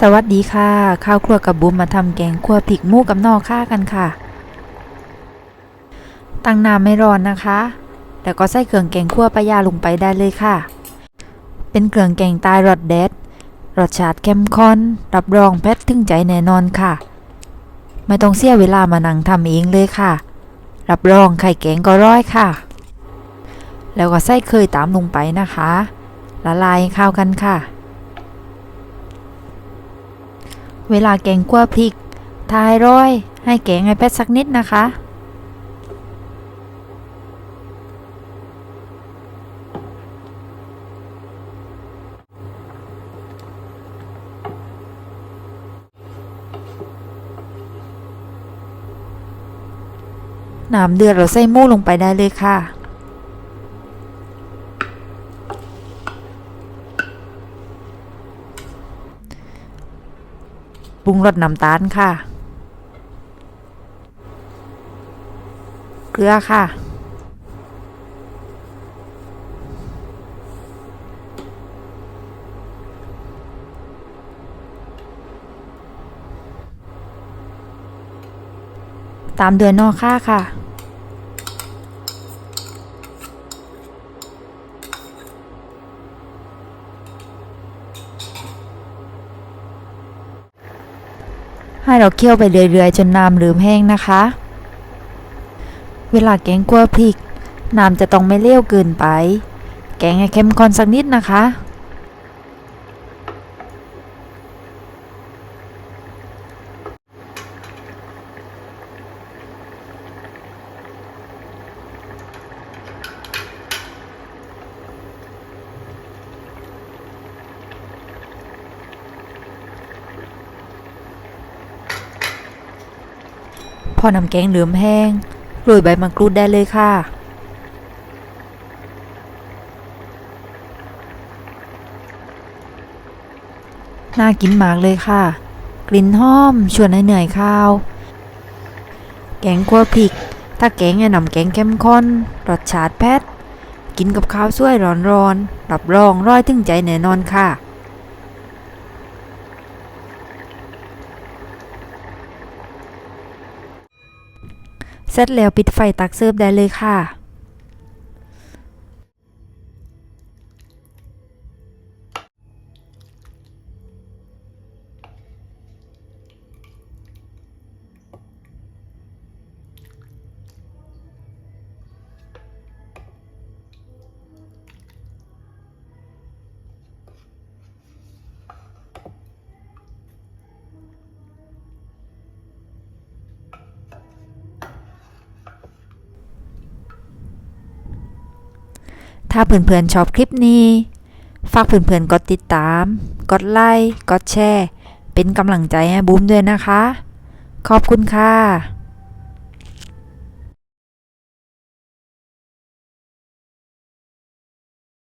สวัสดีค่ะ ข้าวครัวกับบุมมาทำแกงคั่วพริกมูกับนอกข้ากันค่ะ ตั้งน้ำไม่ร้อนนะคะ แล้วก็ใส่เครื่องแกงคั่วปลายาลงไปได้เลยค่ะ เป็นเครื่องแกงตายรสเด็ดรสชาติเข้มข้นรับรองแพทถึงใจแน่นอนค่ะ ไม่ต้องเสียเวลามานั่งทำเองเลยค่ะ รับรองไข่แกงก็ร้อยค่ะ แล้วก็ใส่เคยตามลงไปนะคะ ละลายข้าวกันค่ะ เวลาแกงคั่วพริกทายร้อย ให้แกงให้แพทสักนิดนะคะ น้ำเดือดเราใส่หมูลงไปได้เลยค่ะ ปรุงรสน้ำตาลค่ะ เกลือค่ะ ตามเดือนนอกค่าค่ะ ให้เราเคี่ยวไปเรื่อยๆ จนน้ำลืมแห้งนะคะ เวลาแกงกัวพริกน้ำจะต้องไม่เลี้ยวเกินไป แกงให้เข้มข้นสักนิดนะคะ พอนำแกงเหลือมแห้งโรยใบมะกรูดได้เลยค่ะ น่ากินมากเลยค่ะ กลิ่นหอมชวนให้เหนื่อยข้าว แกงคั่วพริก ถ้าแกงให้นำแกงเข้มข้นรสชาติแพทกินกับข้าวสวยร้อนๆรับรองร้อยถึงใจแน่นอนค่ะ เสร็จแล้วปิดไฟตักเสิร์ฟได้เลยค่ะ ถ้าเพื่อนๆชอบคลิปนี้ ฝากเพื่อนๆกดติดตาม กดไลค์ กดแชร์ เป็นกำลังใจให้บูมด้วยนะคะ ขอบคุณค่ะ